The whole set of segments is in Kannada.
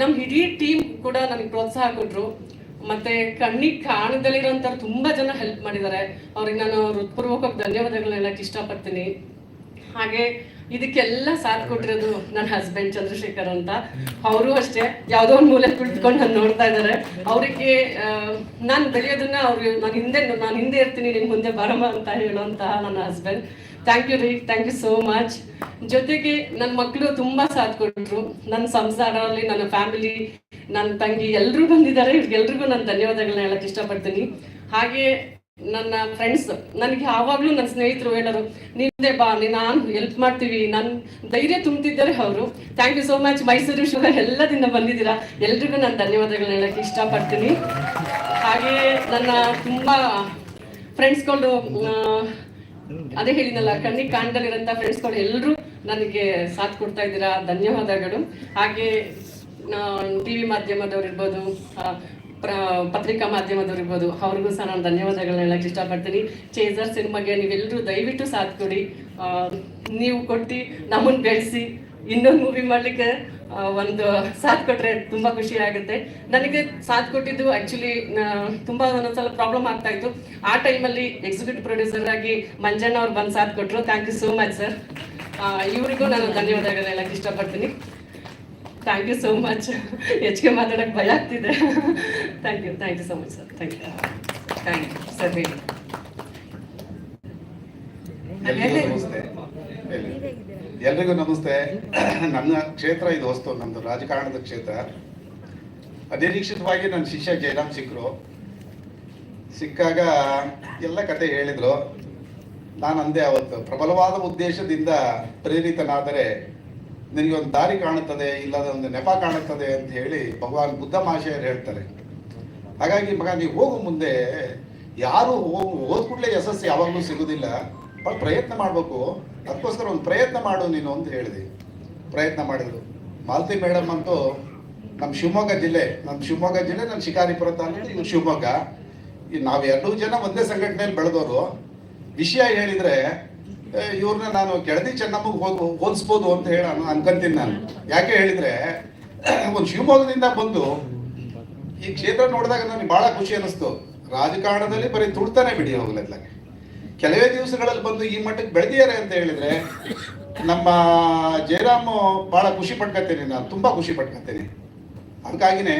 ನಮ್ಮ ಇಡೀ ಟೀಮ್ ಕೂಡ ನನಗೆ ಪ್ರೋತ್ಸಾಹ ಕೊಟ್ಟರು ಮತ್ತೆ ಕಣ್ಣಿಗೆ ಕಾಣದಲ್ಲಿರೋಂಥವ್ರು ತುಂಬ ಜನ ಹೆಲ್ಪ್ ಮಾಡಿದ್ದಾರೆ ಅವ್ರಿಗೆ ನಾನು ಹೃತ್ಪೂರ್ವಕವಾಗಿ ಧನ್ಯವಾದಗಳನ್ನ ಹೇಳಕ್ಕೆ ಇಷ್ಟಪಡ್ತೀನಿ. ಹಾಗೆ ಇದಕ್ಕೆಲ್ಲ ಸಾಥ್ ಕೊಟ್ಟಿರೋದು ನನ್ನ ಹಸ್ಬೆಂಡ್ ಚಂದ್ರಶೇಖರ್ ಅಂತ. ಅವರು ಅಷ್ಟೇ. ಯಾವುದೋ ಒಂದು ಮೂಲೆ ಕುಳಿತುಕೊಂಡು ನಾನು ನೋಡ್ತಾ ಇದ್ದಾರೆ ಅವರಿಗೆ ನಾನು ಬೆಳೆಯೋದನ್ನ ಅವ್ರಿಗೆ ನಾನು ಹಿಂದೆ ನಾನು ಹಿಂದೆ ಇರ್ತೀನಿ, ನಿನ್ ಮುಂದೆ ಬರಮ್ಮ ಅಂತ ಹೇಳುವಂತಹ ನನ್ನ ಹಸ್ಬೆಂಡ್ ಥ್ಯಾಂಕ್ ಯು ರೀ ಥ್ಯಾಂಕ್ ಯು ಸೋ ಮಚ್ ಜೊತೆಗೆ ನನ್ನ ಮಕ್ಕಳು ತುಂಬಾ ಸಾಥ್ ಕೊಟ್ಟರು ನನ್ನ ಸಂಸಾರದಲ್ಲಿ ನನ್ನ ಫ್ಯಾಮಿಲಿ ನನ್ನ ತಂಗಿ ಎಲ್ಲರೂ ಬಂದಿದ್ದಾರೆ. ಇವ್ರಿಗೆಲ್ರಿಗೂ ನಾನು ಧನ್ಯವಾದಗಳನ್ನ ಹೇಳಕ್ ಇಷ್ಟಪಡ್ತೀನಿ. ಹಾಗೆ ನನ್ನ ಫ್ರೆಂಡ್ಸ್ ನನಗೆ ಯಾವಾಗಲೂ ನನ್ನ ಸ್ನೇಹಿತರು ಹೇಳೋರು, ನಿಂದೆ ಬಾ ನಾನು ಹೆಲ್ಪ್ ಮಾಡ್ತೀವಿ. ನನ್ನ ಧೈರ್ಯ ತುಂಬ್ತಿದ್ದಾರೆ ಅವರು. Thank you so much Mysuru sugar ಎಲ್ಲದಿಂದ ಬಂದಿದ್ದೀರಾ? ಎಲ್ರಿಗೂ ನಾನು ಧನ್ಯವಾದಗಳನ್ನ ಹೇಳಕ್ ಇಷ್ಟಪಡ್ತೀನಿ. ಹಾಗೆ ನನ್ನ ತುಂಬ ಫ್ರೆಂಡ್ಸ್ಗಳು ಅದೇ ಹೇಳಿನಲ್ಲ ಕಣ್ಣಿಗೆ ಕಾಣ್ದಲ್ಲಿರೋಂಥ ಫ್ರೆಂಡ್ಸ್ಗಳು ಎಲ್ಲರೂ ನನಗೆ ಸಾಥ್ ಕೊಡ್ತಾ ಇದ್ದೀರಾ? ಧನ್ಯವಾದಗಳು. ಹಾಗೆ ಟಿ ವಿ ಮಾಧ್ಯಮದವ್ರು ಇರ್ಬೋದು ಪ್ರ, ಪತ್ರಿಕಾ ಮಾಧ್ಯಮದವ್ರು ಇರ್ಬೋದು, ಅವ್ರಿಗೂ ಸಹ ನಾನು ಧನ್ಯವಾದಗಳನ್ನ ಹೇಳಕ್ಕೆ ಇಷ್ಟಪಡ್ತೀನಿ. ಚೇಸರ್ ಸಿನಿಮಾಗೆ ನೀವೆಲ್ಲರೂ ದಯವಿಟ್ಟು ಸಾಥ್ ಕೊಡಿ. ನೀವು ಕೊಟ್ಟು ನಮ್ಮನ್ನು ಬೆಳೆಸಿ, ಇನ್ನೊಂದು ಮೂವಿ ಮಾಡಲಿಕ್ಕೆ ಒಂದು ಸಾಥ್ ಕೊಟ್ರೆ ತುಂಬಾ ಖುಷಿ ಆಗುತ್ತೆ. ನನಗೆ ಸಾಥ್ ಕೊಟ್ಟಿದ್ದು ಆ್ಯಕ್ಚುಲಿ ತುಂಬಾ ಒಂದೊಂದ್ಸಲ ಪ್ರಾಬ್ಲಮ್ ಆಗ್ತಾ ಇತ್ತು. ಆ ಟೈಮಲ್ಲಿ ಎಕ್ಸಿಕ್ಯೂಟಿವ್ ಪ್ರೊಡ್ಯೂಸರ್ ಆಗಿ ಮಂಜಣ್ಣ ಅವ್ರು ಬಂದು ಸಾಥ್ ಕೊಟ್ರು. Thank you so much sir ಇವರಿಗೂ ನಾನು ಧನ್ಯವಾದಗಳೆಲ್ಲ ಇಷ್ಟಪಡ್ತೀನಿ. ಥ್ಯಾಂಕ್ ಯು ಸೋ ಮಚ್ ಹೆಚ್ಚಿಗೆ ಮಾತಾಡೋಕ್ಕೆ ಭಯ ಆಗ್ತಿದೆ. Thank you thank you so much sir thank you thank you sir ಹೇಳಿ. ಎಲ್ರಿಗೂ ನಮಸ್ತೆ. ನನ್ನ ಕ್ಷೇತ್ರ ಇದು ಹೊಸ್ತು ನಮ್ದು ರಾಜಕಾರಣದ ಕ್ಷೇತ್ರ. ಅನಿರೀಕ್ಷಿತವಾಗಿ ನನ್ನ ಶಿಷ್ಯ ಜಯರಾಮ್ ಸಿಕ್ಕರು ಸಿಕ್ಕಾಗ ಎಲ್ಲ ಕತೆ ಹೇಳಿದ್ರು. ನಾನು ಅಂದೆ ಅವತ್ತು ಪ್ರಬಲವಾದ ಉದ್ದೇಶದಿಂದ ಪ್ರೇರಿತನಾದರೆ ನಿನಗೆ ಒಂದು ದಾರಿ ಕಾಣುತ್ತದೆ ಇಲ್ಲದ ಒಂದು ನೆಪ ಕಾಣುತ್ತದೆ ಅಂತ ಹೇಳಿ ಭಗವಾನ್ ಬುದ್ಧ ಮಹಾಶಯರು ಹೇಳ್ತಾರೆ. ಹಾಗಾಗಿ ಮಗ ನೀವು ಹೋಗು ಮುಂದೆ ಯಾರು ಹೋಗು ಹೋದ ಕೂಡಲೇ ಯಶಸ್ಸು ಯಾವಾಗಲೂ ಸಿಗುದಿಲ್ಲ. ಭಾಳ ಪ್ರಯತ್ನ ಮಾಡಬೇಕು. ಅದಕ್ಕೋಸ್ಕರ ಒಂದು ಪ್ರಯತ್ನ ಮಾಡು ನೀನು ಅಂತ ಹೇಳಿದೆ. ಪ್ರಯತ್ನ ಮಾಡಿದ್ರು. ಮಾಲತಿ ಮೇಡಮ್ ಅಂತೂ ನಮ್ಮ ಶಿವಮೊಗ್ಗ ಜಿಲ್ಲೆ, ನಮ್ಮ ಶಿವಮೊಗ್ಗ ಜಿಲ್ಲೆ ನಮ್ಮ ಶಿಕಾರಿಪುರ ತಾಲೂಕು ಇವ್ರು ಶಿವಮೊಗ್ಗ. ಈ ನಾವು ಎರಡೂ ಜನ ಒಂದೇ ಸಂಘಟನೆಯಲ್ಲಿ ಬೆಳೆದವರು ವಿಷಯ ಹೇಳಿದ್ರೆ ಇವ್ರನ್ನ ನಾನು ಕೆಳದಿ ಚೆನ್ನಮ್ಮಗೆ ಹೋಗಿ, ಹೋಲಿಸ್ಬೋದು ಅಂತ ಹೇಳ ಅನ್ಕಂತೀನಿ ನಾನು. ಯಾಕೆ ಹೇಳಿದ್ರೆ, ಒಂದು ಶಿವಮೊಗ್ಗದಿಂದ ಬಂದು ಈ ಕ್ಷೇತ್ರ ನೋಡಿದಾಗ ನನಗೆ ಬಹಳ ಖುಷಿ ಅನಿಸ್ತು. ರಾಜಕಾರಣದಲ್ಲಿ ಬರೀ ತುಡ್ತಾನೆ ಬಿಡಿ ಹೋಗ್ಲತ್ಲಾಗೆ ಕೆಲವೇ ದಿವಸಗಳಲ್ಲಿ ಬಂದು ಈ ಮಟ್ಟಕ್ಕೆ ಬೆಳೆದಿದ್ದಾರೆ ಅಂತ ಹೇಳಿದ್ರೆ, ನಮ್ಮ ಜಯರಾಮ್ ಬಹಳ ಖುಷಿ ಪಟ್ಕೊತೀನಿ ನಾನು ತುಂಬಾ ಖುಷಿ ಪಟ್ಕೊತೀನಿ ಅದಕ್ಕಾಗಿನೇ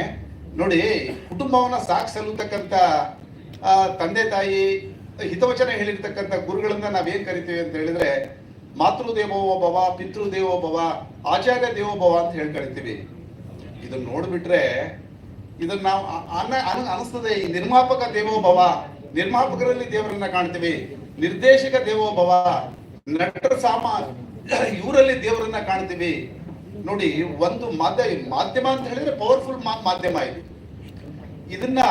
ನೋಡಿ, ಕುಟುಂಬವನ್ನ ಸಾಕ್ ತಂದೆ ತಾಯಿ, ಹಿತವಚನ ಹೇಳಿರ್ತಕ್ಕಂಥ ಗುರುಗಳನ್ನ ನಾವೇನ್ ಕರಿತೀವಿ ಅಂತ ಹೇಳಿದ್ರೆ ಮಾತೃ ದೇವೋಭವ ಭವ ಪಿತೃ ದೇವೋಭವ ಆಚಾರ್ಯ ದೇವೋಭವ ಅಂತ ಹೇಳಿ ಕರಿತೀವಿ. ಇದನ್ನ ನೋಡ್ಬಿಟ್ರೆ ಇದನ್ನ ನಾವು ಅನ್ನ, ಅನ, ಅನಿಸ್ತದೆ ಈ ನಿರ್ಮಾಪಕ ದೇವೋಭವ. ನಿರ್ಮಾಪಕರಲ್ಲಿ ದೇವರನ್ನ ಕಾಣ್ತೀವಿ. ನಿರ್ದೇಶಕ ದೇವೋಭವ, ನಟರ ಸಾಮ, ಇವರಲ್ಲಿ ದೇವರನ್ನ ಕಾಣ್ತೀವಿ. ನೋಡಿ, ಒಂದು ಮಾಧ್ಯ, ಮಾಧ್ಯಮ ಅಂತ ಹೇಳಿದ್ರೆ ಪವರ್ಫುಲ್ ಮಾಧ್ಯಮ ಇದು. ಇದನ್ನ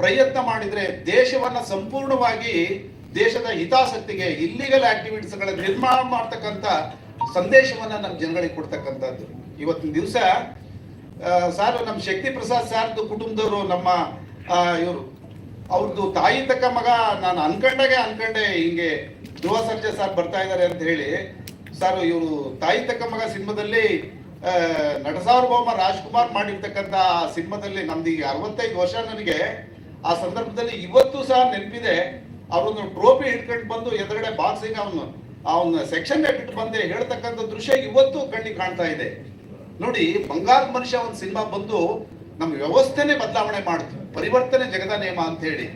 ಪ್ರಯತ್ನ ಮಾಡಿದ್ರೆ ದೇಶವನ್ನ ಸಂಪೂರ್ಣವಾಗಿ ದೇಶದ ಹಿತಾಸಕ್ತಿಗೆ ಇಲ್ಲಿಗಲ್ ಆಕ್ಟಿವಿಟೀಸ್ಗಳ ನಿರ್ಮಾಣ ಮಾಡ್ತಕ್ಕಂಥ ಸಂದೇಶವನ್ನ ನಮ್ಮ ಜನಗಳಿಗೆ ಕೊಡ್ತಕ್ಕಂಥದ್ದು. ಇವತ್ತಿನ ದಿವಸ ಸಾರ್ ನಮ್ಮ ಶಕ್ತಿ ಪ್ರಸಾದ್ ಸಾರ್ದು ಕುಟುಂಬದವರು ನಮ್ಮ ಇವರು ಅವ್ರದ್ದು ತಾಯಿ ತಕ್ಕ ಮಗ ನಾನು ಅನ್ಕೊಂಡಾಗೆ ಅನ್ಕೊಂಡೆ ಹಿಂಗೆ ಧ್ರುವ ಸರ್ಜೆ ಸರ್ ಬರ್ತಾ ಇದ್ದಾರೆ ಅಂತ ಹೇಳಿ. ಸರ್ ಇವರು ತಾಯಿ ತಕ್ಕ ಮಗ ಸಿನಿಮಾದಲ್ಲಿ ನಟಸಾರ್ವಭೌಮ ನಟ ಸಾರ್ವಭೌಮ ರಾಜ್ಕುಮಾರ್ ಮಾಡಿರ್ತಕ್ಕಂಥ ಸಿನಿಮಾದಲ್ಲಿ ನಮ್ದು ಈಗ ಅರವತ್ತೈದು ವರ್ಷ ನನಗೆ. ಆ ಸಂದರ್ಭದಲ್ಲಿ ಇವತ್ತು ಸಹ ನೆನಪಿದೆ, ಅವರೊಂದು ಟ್ರೋಫಿ ಹಿಡ್ಕೊಂಡು ಬಂದು ಎದುರುಗಡೆ ಬಾಕ್ಸಿಂಗ್ ಅವನು, ಅವನ ಸೆಕ್ಷನ್ ಇಟ್ಟು ಬಂದೆ ಹೇಳ್ತಕ್ಕಂಥ ದೃಶ್ಯ ಇವತ್ತು ಕಣ್ಣಿಗೆ ಕಾಣ್ತಾ ಇದೆ. ನೋಡಿ, ಬಂಗಾರದ ಮನುಷ್ಯ ಒಂದು ಸಿನಿಮಾ ಬಂದು ನಮ್ಮ ವ್ಯವಸ್ಥೆನೇ ಬದಲಾವಣೆ ಮಾಡ್ತು. ಪರಿವರ್ತನೆ ಜಗದ ನಿಯಮ ಅಂತ ಹೇಳಿ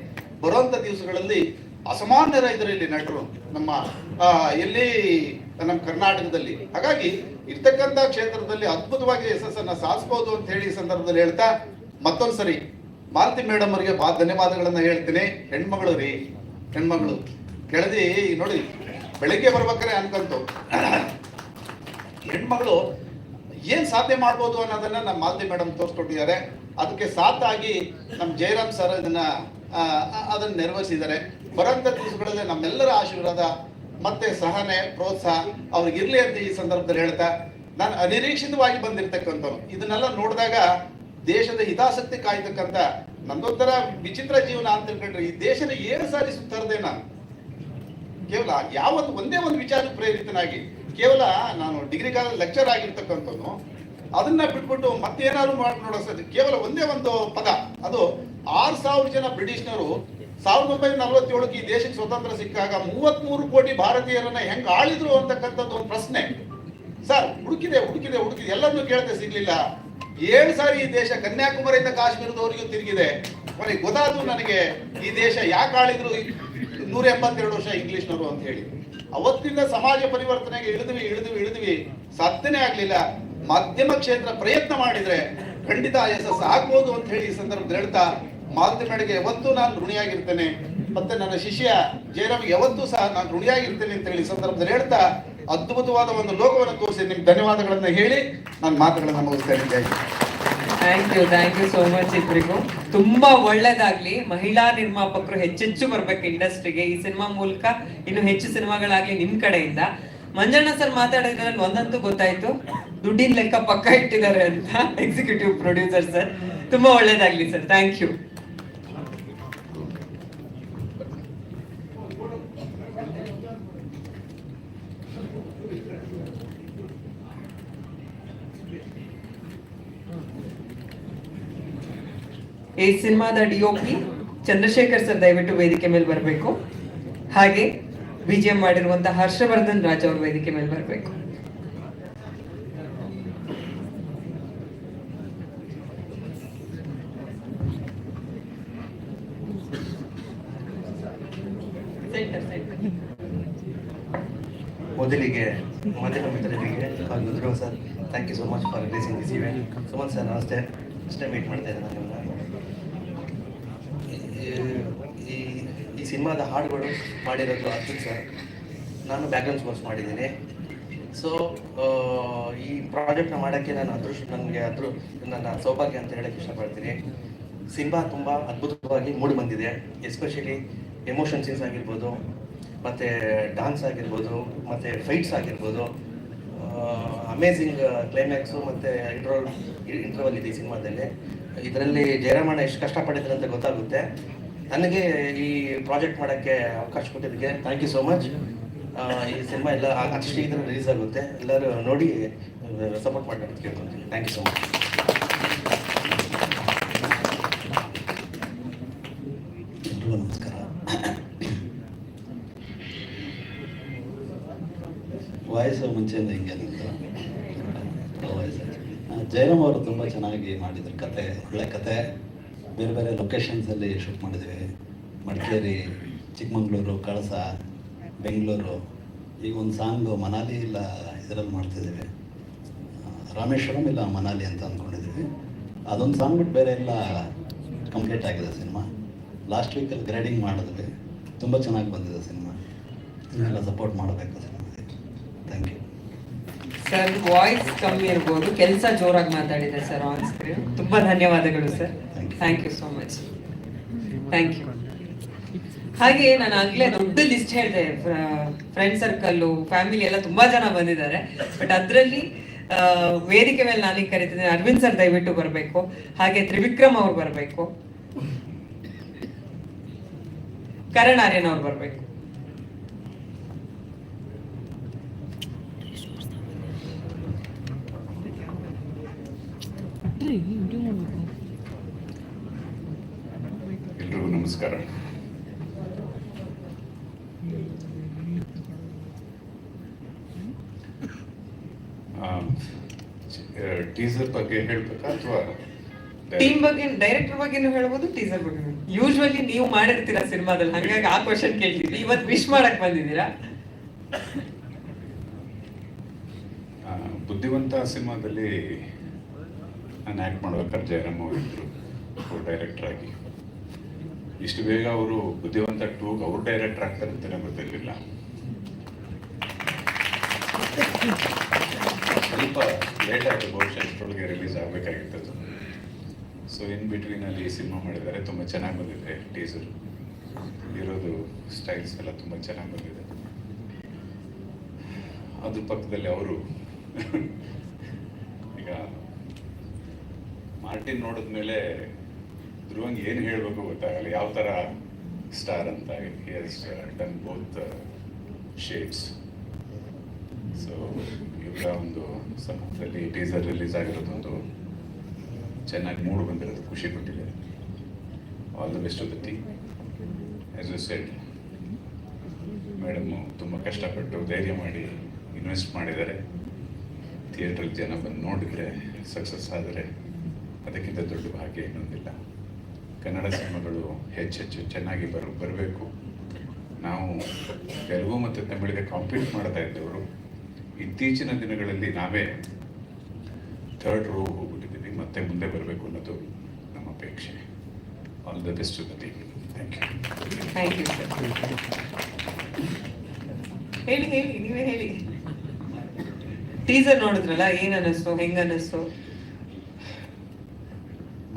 ಬರುವಂತ ದಿವಸಗಳಲ್ಲಿ ಅಸಾಮಾನ್ಯರ ಇದರಲ್ಲಿ ಇಲ್ಲಿ ನಟರು. ನಮ್ಮ ಎಲ್ಲಿ, ನಮ್ಮ ಕರ್ನಾಟಕದಲ್ಲಿ. ಹಾಗಾಗಿ ಇರ್ತಕ್ಕಂಥ ಕ್ಷೇತ್ರದಲ್ಲಿ ಅದ್ಭುತವಾಗಿ ಯಶಸ್ಸನ್ನ ಸಾಧಿಸಬಹುದು ಅಂತ ಹೇಳಿ ಸಂದರ್ಭದಲ್ಲಿ ಹೇಳ್ತಾ ಮತ್ತೊಂದ್ಸರಿ ಮಾಲತಿ ಮೇಡಮ್ ಅವರಿಗೆ ಬಹಳ ಧನ್ಯವಾದಗಳನ್ನ ಹೇಳ್ತೀನಿ. ಹೆಣ್ಮಗಳು ರೀ, ಹೆಣ್ಮಗಳು. ಕೆಳದಿ ನೋಡಿ, ಬೆಳಗ್ಗೆ ಬರ್ಬೇಕಾರೆ ಅನ್ಕಂತು. ಹೆಣ್ಮಗಳು ಏನ್ ಸಾಧನೆ ಮಾಡ್ಬೋದು ಅನ್ನೋದನ್ನ ನಮ್ಮ ಮಾಲತಿ ಮೇಡಮ್ ತೋರಿಸ್ಕೊಟ್ಟಿದ್ದಾರೆ. ಅದಕ್ಕೆ ಸಾಥಾಗಿ ನಮ್ಮ ಜಯರಾಮ್ ಸರ್ ಇದನ್ನ ಅದನ್ನ ನೆರವೇರಿಸಿದ್ದಾರೆ. ಬರೋಂಥ ದಿವಸಗಳಲ್ಲಿ ನಮ್ಮೆಲ್ಲರ ಆಶೀರ್ವಾದ, ಮತ್ತೆ ಸಹನೆ, ಪ್ರೋತ್ಸಾಹ ಅವ್ರಿಗೆ ಇರ್ಲಿ ಅಂತ ಈ ಸಂದರ್ಭದಲ್ಲಿ ಹೇಳ್ತಾ, ನಾನು ಅನಿರೀಕ್ಷಿತವಾಗಿ ಬಂದಿರತಕ್ಕಂಥವ್ರು ಇದನ್ನೆಲ್ಲ ನೋಡಿದಾಗ ದೇಶದ ಹಿತಾಸಕ್ತಿ ಕಾಯ್ತಕ್ಕಂಥ ನಂದೊಂಥರ ವಿಚಿತ್ರ ಜೀವನ ಅಂತ ತಿಳ್ಕೊಂಡ್ರೆ ಈ ದೇಶದ ಏನು ಸಾರಿ ಕೇವಲ ಯಾವತ್ತು ಒಂದೇ ಒಂದು ವಿಚಾರ ಪ್ರೇರಿತನಾಗಿ ಕೇವಲ ನಾನು ಡಿಗ್ರಿ ಕಾಲೇಜ್ ಲೆಕ್ಚರ್ ಆಗಿರ್ತಕ್ಕಂಥದ್ದು ಅದನ್ನ ಬಿಟ್ಬಿಟ್ಟು ಮತ್ತೇನಾದ್ರು ಮಾಡಿ, ನೋಡೋ ಸರ್, ಕೇವಲ ಒಂದೇ ಒಂದು ಪದ, ಅದು ಆರು ಸಾವಿರ ಜನ ಬ್ರಿಟಿಷ್ನರು ಸಾವಿರದ ಒಂಬೈನೂರ ನಲವತ್ತೇಳಕ್ಕೆ ಈ ದೇಶಕ್ಕೆ ಸ್ವತಂತ್ರ ಸಿಕ್ಕಾಗ ಮೂವತ್ಮೂರು ಕೋಟಿ ಭಾರತೀಯರನ್ನ ಹೆಂಗ್ ಆಳಿದ್ರು ಅಂತಕ್ಕಂಥದ್ದು ಒಂದು ಪ್ರಶ್ನೆ. ಸರ್, ಹುಡುಕಿದೆ ಹುಡುಕಿದೆ ಹುಡುಕಿದೆ, ಎಲ್ಲರನ್ನೂ ಕೇಳದೆ ಸಿಗ್ಲಿಲ್ಲ. ಏಳು ಸಾರಿ ಈ ದೇಶ ಕನ್ಯಾಕುಮಾರಿಯಿಂದ ಕಾಶ್ಮೀರದವರೆಗೂ ತಿರುಗಿದೆ. ಕೊನೆಗೆ ಗೊತ್ತಾದ್ರು ನನಗೆ ಈ ದೇಶ ಯಾಕೆ ಆಳಿದ್ರು ನೂರ ಎಂಬತ್ತೆರಡು ವರ್ಷ ಇಂಗ್ಲಿಷ್ನವರು ಅಂತ ಹೇಳಿ. ಅವತ್ತಿಂದ ಸಮಾಜ ಪರಿವರ್ತನೆಗೆ ಇಳಿದ್ವಿ ಇಳಿದ್ವಿ ಇಳಿದ್ವಿ. ಸಾಧ್ಯನೇ ಆಗ್ಲಿಲ್ಲ. ಮಾಧ್ಯಮ ಕ್ಷೇತ್ರ ಪ್ರಯತ್ನ ಮಾಡಿದ್ರೆ ಖಂಡಿತ ಯಶಸ್ಸು ಆಗ್ಬೋದು ಅಂತ ಹೇಳಿ ಈ ಸಂದರ್ಭದಲ್ಲಿ ಹೇಳ್ತಾ, ಮಾಧ್ಯಮಗಳಿಗೆ ಯಾವತ್ತೂ ನಾನು ಋಣಿಯಾಗಿರ್ತೇನೆ. ಮತ್ತೆ ನನ್ನ ಶಿಷ್ಯ ಜಯರಾಮ್ ಯಾವತ್ತೂ ಸಹ ನಾನು ಋಣಿಯಾಗಿರ್ತೇನೆ ಅಂತ ಹೇಳಿ ಸಂದರ್ಭದಲ್ಲಿ ಹೇಳ್ತಾ, ಅದ್ಭುತವಾದ ಒಂದು ಲೋಕವನ್ನು ತೋರಿಸಿ ನಿಮ್ಗೆ ಧನ್ಯವಾದಗಳನ್ನು ಹೇಳಿ ನಾನು ಮಾತುಗಳನ್ನು ಮುಗಿಸ್ತೇನೆ. Thank you thank you so much ಇಬ್ಬರಿಗೂ ತುಂಬಾ ಒಳ್ಳೇದಾಗ್ಲಿ. ಮಹಿಳಾ ನಿರ್ಮಾಪಕರು ಹೆಚ್ಚೆಚ್ಚು ಬರ್ಬೇಕು ಇಂಡಸ್ಟ್ರಿಗೆ. ಈ ಸಿನಿಮಾ ಮೂಲಕ ಇನ್ನು ಹೆಚ್ಚು ಸಿನಿಮಾಗಳಾಗ್ಲಿ ನಿಮ್ ಕಡೆಯಿಂದ. ಮಂಜಣ್ಣ ಸರ್ ಮಾತಾಡಿದ್ರಲ್ಲಿ ಒಂದಂತೂ ಗೊತ್ತಾಯ್ತು. ದುಡ್ಡಿನ ಲೆಕ್ಕ ಪಕ್ಕ ಇಟ್ಟಿದ್ದಾರೆ ಅಂತ. Executive producer sir. ತುಂಬಾ ಒಳ್ಳೇದಾಗ್ಲಿ ಸರ್. ಥ್ಯಾಂಕ್ ಯು ಈ ಸಿನಿಮಾದ ಡಿಒಪಿ ಚಂದ್ರಶೇಖರ್ ಸರ್ ದಯವಿಟ್ಟು ವೇದಿಕೆ ಮೇಲೆ ಬರಬೇಕು. ಹಾಗೆ ಬಿಜಿಎಂ ಮಾಡಿರುವಂತಹ ಹರ್ಷವರ್ಧನ್ ರಾಜ್ ಅವರು ವೇದಿಕೆ ಮೇಲೆ ಬರಬೇಕು. ಮೊದಲಿಗೆ ಮಾಧ್ಯಮ ಮಿತ್ರರಿಗೆ sir thank you so much for releasing this Suman sir, ನಮಸ್ತೆ. ಅಷ್ಟೇ ಮೀಟ್ ಮಾಡ್ತಾ ನಾನು ಈ- ಈ ಈ ಸಿನಿಮಾದ ಹಾಡುಗಳು ಮಾಡಿರೋದು ಅರ್ಜುನ್ ಸರ್. ನಾನು ಬ್ಯಾಕ್ಗ್ರೌಂಡ್ ಸ್ಕೋರ್ಸ್ ಮಾಡಿದ್ದೀನಿ. ಸೊ ಈ ಪ್ರಾಜೆಕ್ಟ್ನ ಮಾಡೋಕ್ಕೆ ನಾನು ಅದೃಷ್ಟ, ನನಗೆ ಅದ್ರ, ನನ್ನ ಸೌಭಾಗ್ಯ ಅಂತ ಹೇಳಕ್ಕೆ ಇಷ್ಟಪಡ್ತೀನಿ. ಸಿನಿಮಾ ತುಂಬ ಅದ್ಭುತವಾಗಿ ಮೂಡಿ ಬಂದಿದೆ. ಎಸ್ಪೆಷಲಿ ಎಮೋಷನ್ ಸೀನ್ಸ್ ಆಗಿರ್ಬೋದು, ಮತ್ತು ಡಾನ್ಸ್ ಆಗಿರ್ಬೋದು, ಮತ್ತು ಫೈಟ್ಸ್ ಆಗಿರ್ಬೋದು. ಅಮೇಝಿಂಗ್ ಕ್ಲೈಮ್ಯಾಕ್ಸು ಮತ್ತು ಇಂಟ್ರೋಲ್ ಇಂಟ್ರೋವಲ್ ಇದೆ ಈ ಸಿನಿಮಾದಲ್ಲಿ. ಇದರಲ್ಲಿ ಜಯರಾಮಣ್ಣ ಎಷ್ಟು ಕಷ್ಟಪಟ್ಟಿದ್ರು ಅಂತ ಗೊತ್ತಾಗುತ್ತೆ. ನನಗೆ ಈ ಪ್ರಾಜೆಕ್ಟ್ ಮಾಡೋಕ್ಕೆ ಅವಕಾಶ ಕೊಟ್ಟಿದ್ದಕ್ಕೆ ಥ್ಯಾಂಕ್ ಯು ಸೋ ಮಚ್ ಈ ಸಿನಿಮಾ ಎಲ್ಲ ಅಷ್ಟು ಶೀಘ್ರ ರಿಲೀಸ್ ಆಗುತ್ತೆ. ಎಲ್ಲರೂ ನೋಡಿ ಸಪೋರ್ಟ್ ಮಾಡಿ ಅಂತ ಕೇಳ್ಕೊತೀನಿ ಥ್ಯಾಂಕ್ ಯು ಸೊ ಮಚ್ ಎಲ್ರಿಗೂ ನಮಸ್ಕಾರ. ವಾಯ್ಸು ಮುಂಚೆಯಿಂದ ಹಿಂಗೆ ವಾಯ್ಸ್ ಜಯರಾಮ್ ಅವರು ತುಂಬ ಚೆನ್ನಾಗಿ ಮಾಡಿದ್ರು ಕತೆ, ಒಳ್ಳೆ ಕತೆ. ಬೇರೆ ಬೇರೆ ಲೊಕೇಶನ್ಸಲ್ಲಿ ಶೂಟ್ ಮಾಡಿದ್ವಿ. ಮಡಿಕೇರಿ, ಚಿಕ್ಕಮಂಗ್ಳೂರು, ಕಳಸ, ಬೆಂಗಳೂರು. ಈಗ ಒಂದು ಸಾಂಗು ಮನಾಲಿ ಇಲ್ಲ, ಇದರಲ್ಲಿ ಮಾಡ್ತಿದ್ದೀವಿ. ರಾಮೇಶ್ವರಂ ಇಲ್ಲ ಮನಾಲಿ ಅಂತ ಅಂದ್ಕೊಂಡಿದ್ದೀವಿ ಅದೊಂದು ಸಾಂಗ್ ಬಿಟ್ಟು ಬೇರೆ ಎಲ್ಲ ಕಂಪ್ಲೀಟ್ ಆಗಿದೆ ಸಿನಿಮಾ. ಲಾಸ್ಟ್ ವೀಕಲ್ಲಿ ಗ್ರೇಡಿಂಗ್ ಮಾಡಿದ್ವಿ. ತುಂಬ ಚೆನ್ನಾಗಿ ಬಂದಿದೆ ಸಿನಿಮಾ. ಇದನ್ನೆಲ್ಲ ಸಪೋರ್ಟ್ ಮಾಡಬೇಕು ಸಿನಿಮಾಗೆ. ಥ್ಯಾಂಕ್ ಯು ಸರ್ ವಾಯ್ಸ್ ಕಮ್ಮಿ ಇರ್ಬೋದು. ಕೆಲಸ ಜೋರಾಗಿ ಮಾತಾಡಿದೆ ಸರ್ ಆನ್ ಸ್ಕ್ರೀನ್ ತುಂಬ ಧನ್ಯವಾದಗಳು sir. Thank you so much thank you ಹಾಗೆ ನಾನು ಆಗ್ಲೇ ದೊಡ್ಡ ಲಿಸ್ಟ್ ಹೇಳಿದೆ ಫ್ರೆಂಡ್ ಸರ್ಕಲ್ಲು ಫ್ಯಾಮಿಲಿ ಎಲ್ಲ ತುಂಬಾ ಜನ ಬಂದಿದ್ದಾರೆ. ಬಟ್ ಅದರಲ್ಲಿ ವೇದಿಕೆ ಮೇಲೆ ನಾನೀಗ ಕರಿತಿದ್ದೀನಿ ಅರವಿಂದ್ ಸರ್ ದಯವಿಟ್ಟು ಬರಬೇಕು. ಹಾಗೆ ತ್ರಿವಿಕ್ರಮ್ ಅವ್ರು ಬರಬೇಕು. ಕರಣ್ ಆರ್ಯನ್ ಅವ್ರು ಬರಬೇಕು ಎಲ್ರಿಗೂ ನಮಸ್ಕಾರ. ಟೀಸರ್ ಬಗ್ಗೆ ಹೇಳ್ಬೇಕಾ ಅಥವಾ ಟೀಮ್ ಬಗ್ಗೆ ಡೈರೆಕ್ಟರ್ ಬಗ್ಗೆನೂ ಹೇಳ್ಬೋದು ಟೀಸರ್ ಬಗ್ಗೆ ಯೂಶ್ವಲಿ ನೀವು ಮಾಡಿರ್ತೀರಾ ಸಿನಿಮಾದಲ್ಲಿ ಹಂಗಾಗಿ ಆ ಕ್ವಶನ್ ಕೇಳ್ತಿದ್ವಿ ಇವತ್ತು ವಿಶ್ ಮಾಡಕ್ ಬಂದಿದ್ದೀರಾ? ಆ, ಬುದ್ಧಿವಂತ ಸಿನಿಮಾದಲ್ಲಿ ನಾನು ಆ್ಯಕ್ಟ್ ಮಾಡ್ಬೇಕಾದ್ರೆ ಜಯರಾಮ್ ಅವರಿದ್ರು ಅವರು ಡೈರೆಕ್ಟರ್ ಆಗಿ. ಇಷ್ಟು ಬೇಗ ಅವರು ಬುದ್ಧಿವಂತ ಟೂ ಅವ್ರು ಡೈರೆಕ್ಟರ್ ಆಗ್ತಾರೆ ಅಂತಲೇ ಗೊತ್ತಿರಲಿಲ್ಲ. ಸ್ವಲ್ಪ ಲೇಟ್ ಆಯಿತು, ಬಹುಶಃ ಇಷ್ಟೊಳಗೆ ರಿಲೀಸ್ ಆಗಬೇಕಾಗಿತ್ತು ಸೊ ಇನ್ ಬಿಟ್ವೀನಲ್ಲಿ ಈ ಸಿನಿಮಾ ಮಾಡಿದ್ದಾರೆ, ತುಂಬ ಚೆನ್ನಾಗಿ ಬಂದಿದೆ ಟೀಸರ್ ಇರೋದು ಸ್ಟೈಲ್ಸ್ ಎಲ್ಲ ತುಂಬ ಚೆನ್ನಾಗಿ ಬಂದಿದೆ. ಅದ್ರ ಪಕ್ಕದಲ್ಲಿ ಅವರು. ಈಗ, ಮಾರ್ಟಿನ್ ನೋಡಿದ್ಮೇಲೆ ಧ್ರುವಂಗ್ ಏನು ಹೇಳಬೇಕು ಗೊತ್ತಾಗಲ್ಲ. ಯಾವ ಥರ ಸ್ಟಾರ್ ಅಂತ here's done both shades so ಇವರ ಒಂದು ಸಮಯದಲ್ಲಿ ಟೀಸರ್ ರಿಲೀಸ್ ಆಗಿರೋದೊಂದು ಚೆನ್ನಾಗಿ ಮೂಡ್ ಬಂದಿರೋದು. ಖುಷಿ ಕೊಟ್ಟಿದೆ. All the best of the team as you said madam ತುಂಬ ಕಷ್ಟಪಟ್ಟು ಧೈರ್ಯ ಮಾಡಿ ಇನ್ವೆಸ್ಟ್ ಮಾಡಿದ್ದಾರೆ. ಥಿಯೇಟ್ರಲ್ಲಿ ಜನ ಬಂದು ನೋಡಿದರೆ ಸಕ್ಸಸ್ ಆದರೆ ಅದಕ್ಕಿಂತ ದೊಡ್ಡ ಭಾಗ್ಯ ಇನ್ನೊಂದಿಲ್ಲ. ಕನ್ನಡ ಸಿನಿಮಾಗಳು ಹೆಚ್ಚೆಚ್ಚು ಚೆನ್ನಾಗಿ ಬರ, ಬರಬೇಕು. ನಾವು ತೆಲುಗು ಮತ್ತು ತಮಿಳಿಗೆ ಕಾಂಪೀಟ್ ಮಾಡ್ತಾ ಇದ್ದವರು, ಇತ್ತೀಚಿನ ದಿನಗಳಲ್ಲಿ ನಾವೇ ಥರ್ಡ್ ರೋ ಹೋಗ್ಬಿಟ್ಟಿದ್ದೀವಿ, ಮತ್ತೆ ಮುಂದೆ ಬರಬೇಕು ಅನ್ನೋದು ನಮ್ಮ ಅಪೇಕ್ಷೆ. All the best the team thank you thank you ಹೇಳಿ ಹೇಳಿ, ನೀವೇ ಹೇಳಿ. ಟೀಸರ್ ನೋಡಿದ್ರಲ್ಲ, ಏನು ಅನ್ನಿಸ್ತು, ಹೆಂಗೆ ಅನ್ನಿಸ್ತು?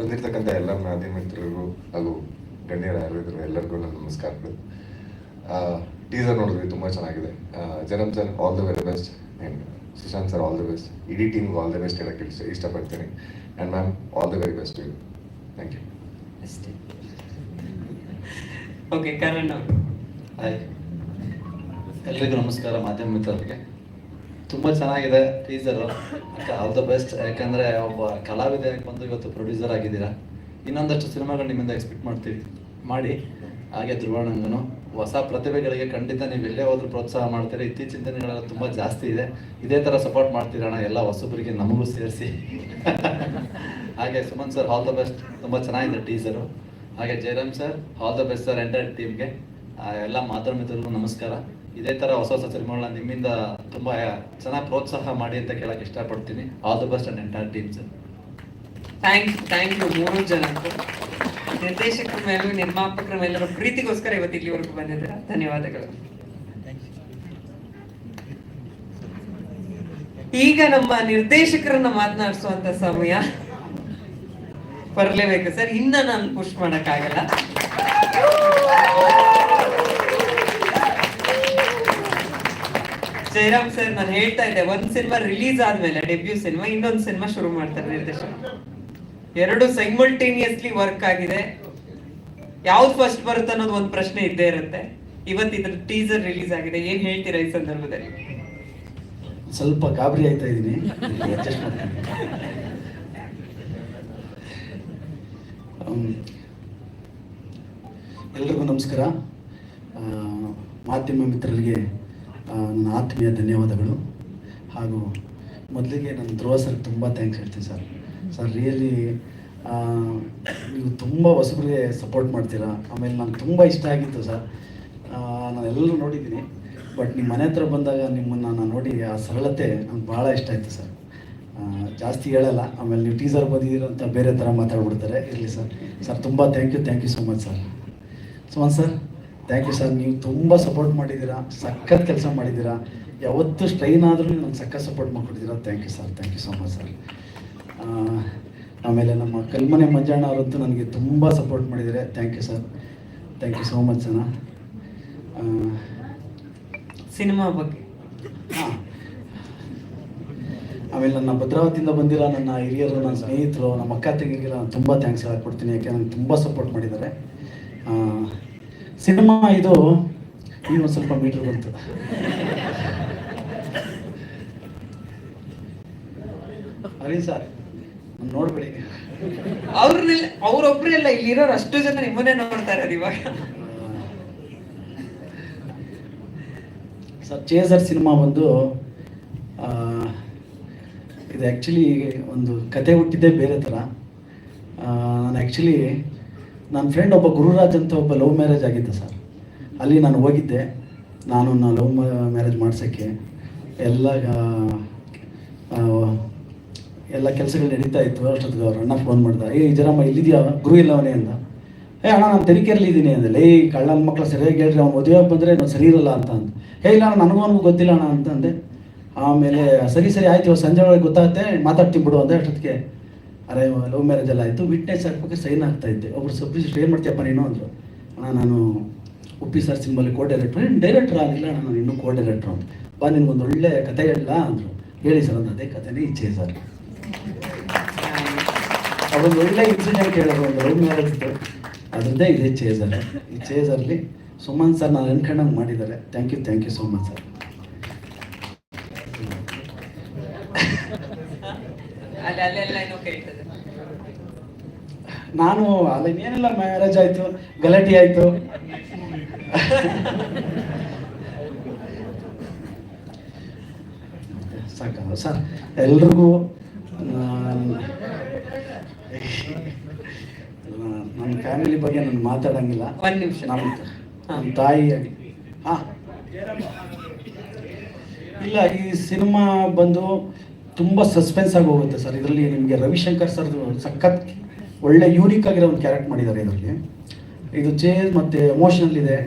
ಬಂದಿರ್ತಕ್ಕಂಥ ಎಲ್ಲ ಮಾಧ್ಯಮ ಮಿತ್ರರಿಗೂ ಹಾಗೂ ಗಣ್ಯರ ಆಯುರ್ವೇದರು ಎಲ್ಲರಿಗೂ ನನ್ನ ನಮಸ್ಕಾರಗಳು ಟೀಸರ್ ನೋಡಿದ್ವಿ ತುಂಬ ಚೆನ್ನಾಗಿದೆ. Janam sir all the very best and Sushant sir all the best ಇಡೀ ಟೀಮ್ಗೆ ಆಲ್ ದ ಬೆಸ್ಟ್ ಹೇಳಕ್ಕೆ ಇಷ್ಟ ಇಷ್ಟಪಡ್ತೀನಿ. And ma'am all the very best you thank you ಅಷ್ಟೇ. ಓಕೆ ಕರಣ್ ಹಾಯ್ ಎಲ್ರಿಗೂ ನಮಸ್ಕಾರ ಮಾಧ್ಯಮ ಮಿತ್ರರಿಗೆ. ತುಂಬ ಚೆನ್ನಾಗಿದೆ ಟೀಸರು ಆಲ್ ದ ಬೆಸ್ಟ್ ಯಾಕಂದರೆ ಒಬ್ಬ ಕಲಾವಿದ ಬಂದು ಇವತ್ತು ಪ್ರೊಡ್ಯೂಸರ್ ಆಗಿದ್ದೀರಾ. ಇನ್ನೊಂದಷ್ಟು ಸಿನಿಮಾಗಳು ನಿಮ್ಮಿಂದ ಎಕ್ಸ್ಪೆಕ್ಟ್ ಮಾಡ್ತೀವಿ. ಮಾಡಿ. ಹಾಗೆ ಧ್ರುವಣ್ಣಂಗನು ಹೊಸ ಪ್ರತಿಭೆಗಳಿಗೆ ಖಂಡಿತ ನೀವು ಎಲ್ಲೇ ಹೋದ್ರೂ ಪ್ರೋತ್ಸಾಹ ಮಾಡ್ತೀರಿ. ಇತ್ತೀಚಿನ ದಿನಗಳೆಲ್ಲ ತುಂಬ ಜಾಸ್ತಿ ಇದೆ. ಇದೇ ಥರ ಸಪೋರ್ಟ್ ಮಾಡ್ತೀರಣ್ಣ ಎಲ್ಲ ಹೊಸಬರಿಗೆ ನಮಗೂ ಸೇರಿಸಿ. ಹಾಗೆ Suman sir all the best ತುಂಬ ಚೆನ್ನಾಗಿದೆ ಟೀಸರು ಹಾಗೆ Jayaram sir all the best sir entire ಟೀಮ್ಗೆ ಎಲ್ಲ ಮಿತ್ರರಿಗೂ ನಮಸ್ಕಾರ. ಇದೇ ಥರ ಹೊಸ ಹೊಸ ಸಿನಿಮಾಗಳನ್ನ ನಿಮ್ಮಿಂದ ತುಂಬ ಚೆನ್ನಾಗಿ ಪ್ರೋತ್ಸಾಹ ಮಾಡಿ ಅಂತ ಕೇಳಕ್ಕೆ ಇಷ್ಟಪಡ್ತೀನಿ. All the best and entire team sir thank thank you ಮೂರು ಜನ. ನಿರ್ದೇಶಕರ ಮೇಲೂ, ನಿರ್ಮಾಪಕರ ಮೇಲೂ ಪ್ರೀತಿಗೋಸ್ಕರ ಇವತ್ತು ಇಲ್ಲಿವರೆಗೂ ಬಂದಿದ್ದೀರಾ? ಧನ್ಯವಾದಗಳು. ಈಗ ನಮ್ಮ ನಿರ್ದೇಶಕರನ್ನ ಮಾತನಾಡಿಸುವಂತ ಸಮಯ ಬರಲೇಬೇಕು ಸರ್ ಇನ್ನ ನಾನು ಪುಷ್ ಮಾಡಕ್ಕಾಗಲ್ಲ. ಜಯರಾಮ್ ಸರ್ ನಾನು ಹೇಳ್ತಾ ಇದ್ದೆ, ಒಂದ್ ಸಿನಿಮಾ ರಿಲೀಸ್ ಆದ್ಮೇಲೆ ಡೆಬ್ಯೂ ಸಿನಿಮಾ ಇನ್ನೊಂದು ಸಿನಿಮಾ ಶುರು ಮಾಡ್ತಾರೆ ನಿರ್ದೇಶಕ. ಎರಡು ಸೈಮಲ್ಟೇನಿಯಸ್ಲಿ ವರ್ಕ್ ಆಗಿದೆ. ಯಾವ್ದು ಫಸ್ಟ್ ಬರುತ್ತೆ ಅನ್ನೋದು ಒಂದು ಪ್ರಶ್ನೆ ಇದ್ದೇ ಇರುತ್ತೆ. ಇವತ್ತು ಇದ್ರ ಟೀಸರ್ ರಿಲೀಸ್ ಆಗಿದೆ. ಏನ್ ಹೇಳ್ತೀರಾ ಈ ಸಂದರ್ಭದಲ್ಲಿ? ಸ್ವಲ್ಪ ಗಾಬರಿ ಆಯ್ತಾ ಇದೀನಿ. ಎಲ್ರಿಗೂ ನಮಸ್ಕಾರ. ಮಾಧ್ಯಮ ಮಿತ್ರರಿಗೆ ನನ್ನ ಆತ್ಮೀಯ ಧನ್ಯವಾದಗಳು. ಹಾಗೂ ಮೊದಲಿಗೆ ನನ್ನ ಧ್ರುವ ಸರ್ ತುಂಬ ಥ್ಯಾಂಕ್ಸ್ ಹೇಳ್ತೀನಿ ಸರ್ ಸರ್ ರಿಯಲಿ ನೀವು ತುಂಬ ಹೊಸಬ್ರಿಗೆ ಸಪೋರ್ಟ್ ಮಾಡ್ತೀರಾ. ಆಮೇಲೆ ನಂಗೆ ತುಂಬ ಇಷ್ಟ ಆಗಿತ್ತು ಸರ್ ನಾನು ಎಲ್ಲರೂ ನೋಡಿದ್ದೀನಿ. ಬಟ್ ನಿಮ್ಮ ಮನೆ ಹತ್ರ ಬಂದಾಗ ನಿಮ್ಮನ್ನು ನಾನು ನೋಡಿ ಆ ಸರಳತೆ ನಂಗೆ ಭಾಳ ಇಷ್ಟ ಆಯಿತು ಸರ್ ಜಾಸ್ತಿ ಹೇಳಲ್ಲ. ಆಮೇಲೆ ನೀವು ಟೀಸರ್ ಬಂದಿದ್ದೀರಂತ ಬೇರೆ ಥರ ಮಾತಾಡ್ಬಿಡ್ತಾರೆ. ಇರಲಿ ಸರ್ ಸರ್ ತುಂಬ thank you thank you so much sir Suman sir thank you sir ನೀವು ತುಂಬ ಸಪೋರ್ಟ್ ಮಾಡಿದ್ದೀರಾ. ಸಖತ್ ಕೆಲಸ ಮಾಡಿದ್ದೀರಾ. ಯಾವತ್ತು ಸ್ಟ್ರೈನ್ ಆದರೂ ನಾನು ಸಖತ್ support ಮಾಡಿಕೊಟ್ಟಿದ್ದೀರಾ. Thank you sir thank you so much sir ಆಮೇಲೆ ನಮ್ಮ ಕಲ್ಮನೆ ಮಂಜಣ್ಣ ಅವರಂತೂ ನನಗೆ ತುಂಬ ಸಪೋರ್ಟ್ ಮಾಡಿದ್ದಾರೆ. Thank you sir thank you so much ಅಣ್ಣ. ಸಿನಿಮಾ ಬಗ್ಗೆ. ಆಮೇಲೆ ನನ್ನ ಭದ್ರಾವತಿಯಿಂದ ಬಂದಿರೋ ನನ್ನ ಹಿರಿಯರು ನನ್ನ ಸ್ನೇಹಿತರು ನಮ್ಮ ಅಕ್ಕ ತಂಗಿಗೆಲ್ಲ ನಾನು ತುಂಬ ಥ್ಯಾಂಕ್ಸ್ ಹೇಳ್ಕೊಡ್ತೀನಿ. ಯಾಕೆ? ನನಗೆ ತುಂಬ ಸಪೋರ್ಟ್ ಮಾಡಿದ್ದಾರೆ. ಸಿನಿಮಾ ಇದು ಇನ್ನೊಂದು ಸ್ವಲ್ಪ ಮೀಟರ್ ಬಂತು. ಅರೀನ್ ಸರ್ ನೋಡ್ಬೇಡಿ ಅವ್ರನ್ನೆಲ್ಲ ಅವ್ರೊಬ್ರೇ ಅಲ್ಲ ಇಲ್ಲಿರೋರು ಅಷ್ಟು ಜನ ನಿಮ್ಮನ್ನೇ ನೋಡ್ತಾರೆ ಇವಾಗ. ಸರ್ ಚೇಸರ್ ಸಿನಿಮಾ ಬಂದು ಇದು ಆ್ಯಕ್ಚುಲಿ ಒಂದು ಕತೆ ಹುಟ್ಟಿದ್ದೇ ಬೇರೆ ಥರ. ನಾನು ಆ್ಯಕ್ಚುಲಿ ನನ್ನ ಫ್ರೆಂಡ್ ಒಬ್ಬ ಗುರುರಾಜ್ ಅಂತ ಒಬ್ಬ ಲವ್ ಮ್ಯಾರೇಜ್ ಆಗಿತ್ತು ಸರ್ ಅಲ್ಲಿ ನಾನು ಹೋಗಿದ್ದೆ. ನಾನು ಲವ್ ಮ್ಯಾರೇಜ್ ಮಾಡ್ಸೋಕ್ಕೆ ಎಲ್ಲ ಎಲ್ಲ ಕೆಲಸಗಳು ನಡೀತಾ ಇತ್ತು. ಅಷ್ಟೊತ್ತಿಗೆ ಅವ್ರ ಅಣ್ಣ ಫೋನ್ ಮಾಡ್ದ, ಏ ಜರಮ್ಮ ಇಲ್ಲಿದ್ಯಾ? ಗುರು ಇಲ್ಲವನೇ ಅಂದ. ಏ, ಅಣ್ಣ, ನಾನು ತರೀಕೆಯಲ್ಲಿ ಇದ್ದೀನಿ ಅಂದೆ. ಏ ಕಳ್ಳನ ಮಕ್ಕಳು ಸರಿಯಾಗಿ ಹೇಳ್ರಿ, ಅವ್ನು ಮದುವೆ ಬಂದರೆ ನಾನು ಸರಿ ಇರಲ್ಲ ಅಂತ ಅಂದ. ಹೇ ಇಲ್ಲ ಅಣ್ಣ, ನನಗೂ ಅವನಿಗೂ ಗೊತ್ತಿಲ್ಲ ಅಣ್ಣ ಅಂತ ಅಂದೆ. ಆಮೇಲೆ, ಸರಿ ಸರಿ, ಆಯ್ತು ಸಂಜೆ ಒಳಗೆ ಗೊತ್ತಾಗುತ್ತೆ ಮಾತಾಡ್ತೀನಿ ಬಿಡು ಅಂದೆ. ಅಷ್ಟೊತ್ತಿಗೆ ಅರೆ, ಲವ್ ಮ್ಯಾರೇಜ್ ಎಲ್ಲ ಆಯಿತು. ವಿಟ್ನೆಸ್ ಹಾಕ್ಬೇಕು ಸೈನ್ ಆಗ್ತಾ ಇದ್ದೆ. ಒಬ್ರು ಸಬ್ರಿಸ್ಟ್ ಏನು ಮಾಡ್ತೀಯಪ್ಪ ನೀನು ಅಂದರು. ಅಣ್ಣ, ನಾನು ಉಪ್ಪಿ ಸರ್ ಸಿಂಬಲ್ಲಿ ಕೋ ಡೈರೆಕ್ಟರ್ ಏನು ಡೈರೆಕ್ಟ್ರ್ ಆಗಿಲ್ಲ ಅಣ್ಣ, ನಾನು ಇನ್ನೂ ಕೋ ಡೈರೆಕ್ಟರ್ ಅಂತ. ಬಾ ನಿಮಗೊಂದು ಒಳ್ಳೆಯ ಕತೆ ಹೇಳಲ್ಲ ಅಂದರು. ಹೇಳಿ ಸರ್ ಅಂತ ಅದೇ ಕಥೆನೇ ಇಚ್ಛೆ ಸರ್. ಅದೊಂದು ಒಳ್ಳೆ ಇನ್ಸಿಡೆಂಟ್ ಹೇಳೋದು ಒಂದು ಲವ್ ಮ್ಯಾರೇಜ್ ಅದರದ್ದೇ ಇದೆ ಚೇಸರ್. ಈ ಚೇಸರ್ಲಿ ಸುಮನ್ ಸರ್ ನಾನು ಅನ್ಕೊಂಡಂಗೆ ಮಾಡಿದ್ದಾರೆ. Thank you thank you Suman sir ಅಲ್ಲ, ಅಲ್ಲೆಲ್ಲ ಏನೋ ಕೇಳ್ತದೆ. ನಾನು ಅಲ್ಲಿ ಇನ್ನೇನಿಲ್ಲ ಮ್ಯಾರೇಜ್ ಆಯಿತು ಗಲಾಟೆ ಆಯಿತು. ಸಾಕಲ್ಲ ಸರ್ ಎಲ್ರಿಗೂ ನನ್ನ ಫ್ಯಾಮಿಲಿ ಬಗ್ಗೆ ನಾನು ಮಾತಾಡಂಗಿಲ್ಲ. ಒಂದ್ ನಿಮಿಷ. ನಮ್ಮ ನಮ್ಮ ತಾಯಿ ಹಾಂ. ಇಲ್ಲ ಈ ಸಿನಿಮಾ ಬಂದು ತುಂಬ ಸಸ್ಪೆನ್ಸ್ ಆಗಿ ಹೋಗುತ್ತೆ ಸರ್. ಇದರಲ್ಲಿ ನಿಮಗೆ ರವಿಶಂಕರ್ ಸರ್ ಸಖತ್ ಒಳ್ಳೆ ಯೂನಿಕ್ ಆಗಿರೋ ಒಂದು ಕ್ಯಾರೆಕ್ಟ್ ಮಾಡಿದ್ದಾರೆ ಇದರಲ್ಲಿ. ಇದು ಚೇಸ್ ಮತ್ತು ಎಮೋಷನಲ್ ಇದೆ.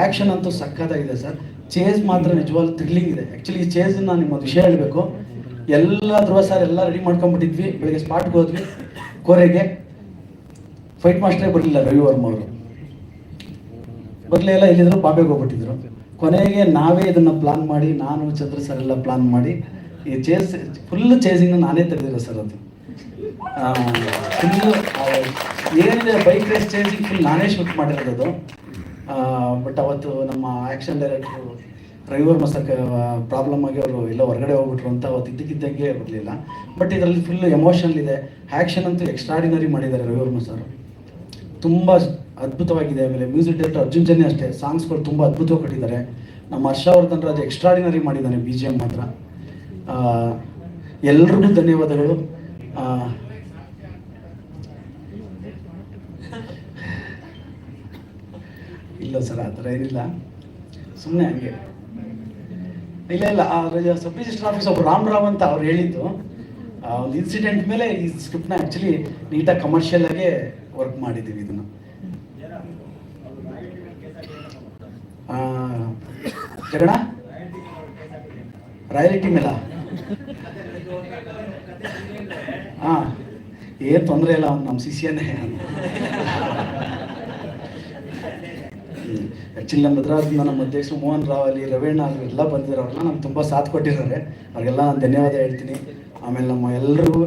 ಆ್ಯಕ್ಷನ್ ಅಂತೂ ಸಕ್ಕತ್ತಾಗಿದೆ ಸರ್. ಚೇಸ್ ಮಾತ್ರ ನಿಜವಾಗ್ಲೂ ಥ್ರಿಲ್ಲಿಂಗ್ ಇದೆ. ಆ್ಯಕ್ಚುಲಿ ಈ ನಾನು ನಿಮ್ಮೊಂದು ವಿಷಯ ಹೇಳಬೇಕು. ಎಲ್ಲ ಧ್ರುವ ಸರ್ ಎಲ್ಲ ರೆಡಿ ಮಾಡ್ಕೊಂಡ್ಬಿಟ್ಟಿದ್ವಿ. ಬೆಳಿಗ್ಗೆ ಸ್ಪಾಟ್ಗೆ ಹೋದ್ವಿ. ಕೊರೆಗೆ ಫೈಟ್ ಮಾಸ್ಟ್ರೇ ಬರಲಿಲ್ಲ ರವಿವರ್ಮ ಅವರು. ಬರಲೇ ಇಲ್ಲ ಇಲ್ಲಿದ್ರು ಬಾಬೆಗೆ ಹೋಗ್ಬಿಟ್ಟಿದ್ರು. ಕೊನೆಗೆ ನಾವೇ ಇದನ್ನು ಪ್ಲಾನ್ ಮಾಡಿ, ನಾನು ಚಂದ್ರ ಸರ್ ಎಲ್ಲ ಪ್ಲಾನ್ ಮಾಡಿ, ಈ ಚೇಸ್ ಫುಲ್ ಚೇಸಿಂಗ್ ನಾನೇ ತೆಗೆದಿರೋ ಸರ್ ಅದು. ಫುಲ್ಲು ಏನಿದೆ ಬೈಕ್ ರೇಸ್ ಚೇಂಜಿಂಗ್ ಫುಲ್ ನಾನೇ ಶೂಟ್ ಮಾಡಿರೋದು. ಬಟ್ ಅವತ್ತು ನಮ್ಮ ಆ್ಯಕ್ಷನ್ ಡೈರೆಕ್ಟರ್ ರವಿವರ್ ಮಸಕ್ ಪ್ರಾಬ್ಲಮ್ ಆಗಿ ಅವರು ಎಲ್ಲ ಹೊರಗಡೆ ಹೋಗ್ಬಿಟ್ರು ಅಂತ ಅವತ್ತು ಇದ್ದಕ್ಕಿದ್ದಂಗೆ ಬರಲಿಲ್ಲ ಬಟ್ ಇದರಲ್ಲಿ ಫುಲ್ ಎಮೋಷನಲ್ ಇದೆ. ಆ್ಯಕ್ಷನ್ ಅಂತೂ ಎಕ್ಸ್ಟ್ರಾಡಿನರಿ ಮಾಡಿದ್ದಾರೆ ರವಿವರ್ಮ ಸರ್. ತುಂಬ ಅದ್ಭುತವಾಗಿದೆ. ಆಮೇಲೆ ಮ್ಯೂಸಿಕ್ ಡೈರೆಕ್ಟರ್ ಅರ್ಜುನ್ ಜನ್ಯ ಅಷ್ಟೇ. ಸಾಂಗ್ಸ್ಗಳು ತುಂಬ ಅದ್ಭುತವಾಗಿ ಕೊಟ್ಟಿದ್ದಾರೆ. ನಮ್ಮ ಹರ್ಷವರ್ಧನ್ ರಾಜ್ ಎಕ್ಸ್ಟ್ರಾಡಿನರಿ ಮಾಡಿದ್ದಾನೆ ಬಿ ಜಿ ಎಂ ಮಾತ್ರ. ಎಲ್ರಿಗೂ ಧನ್ಯವಾದಗಳು ಆ, ಇಲ್ಲ ಸರ್ ಆ ಥರ ಏನಿಲ್ಲ. ಸುಮ್ಮನೆ ಹಂಗೆ. ಇಲ್ಲ ಇಲ್ಲ, ಆ ಸಬ್ ರಿಜಿಸ್ಟರ್ ಆಫೀಸ್ ಒಬ್ಬ ರಾಮ್ ರಾವ್ ಅಂತ ಅವ್ರು ಹೇಳಿದ್ದು. ಆ ಒಂದು ಇನ್ಸಿಡೆಂಟ್ ಮೇಲೆ ಈ ಸ್ಕ್ರಿಪ್ಟ್ನ ಆ್ಯಕ್ಚುಲಿ ನೀಟಾಗಿ ಕಮರ್ಷಿಯಲ್ ಆಗಿ ವರ್ಕ್ ಮಾಡಿದ್ದೀವಿ ಇದನ್ನು. ಜಗಣ ರಾಯಲಿಟಿ ಮೇಲ ಹಾಂ ಏನು ತೊಂದರೆ ಇಲ್ಲ ಅವ್ನು ನಮ್ಮ ಶಿಷ್ಯನೇ ಆ್ಯಕ್ಚುಲಿ ನಮ್ಮ ಭದ್ರಾವತಿಯಿಂದ ನಮ್ಮ ಅಧ್ಯಕ್ಷರು ಮೋಹನ್ ರಾವ್ ಅಲ್ಲಿ ರವೀಣ ಅವರು ಎಲ್ಲ ಬಂದಿದ್ದಾರೆ ಅವ್ರನ್ನ ನಮ್ಗೆ ತುಂಬ ಸಾಥ್ ಕೊಟ್ಟಿದ್ದಾರೆ. ಅವ್ರಿಗೆಲ್ಲ ನಾನು ಧನ್ಯವಾದ ಹೇಳ್ತೀನಿ. ಆಮೇಲೆ ನಮ್ಮ ಎಲ್ಲರಿಗೂ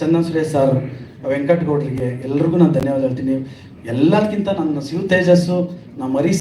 ಚಂದನ್ ಸುರೇಶ್ ಸರ್ ವೆಂಕಟಗೌಡರಿಗೆ ಎಲ್ರಿಗೂ ನಾನು ಧನ್ಯವಾದ ಹೇಳ್ತೀನಿ. ಎಲ್ಲದಕ್ಕಿಂತ ನನ್ನ ಶಿವ ತೇಜಸ್ಸು, ನಮ್ಮ ಮರಿ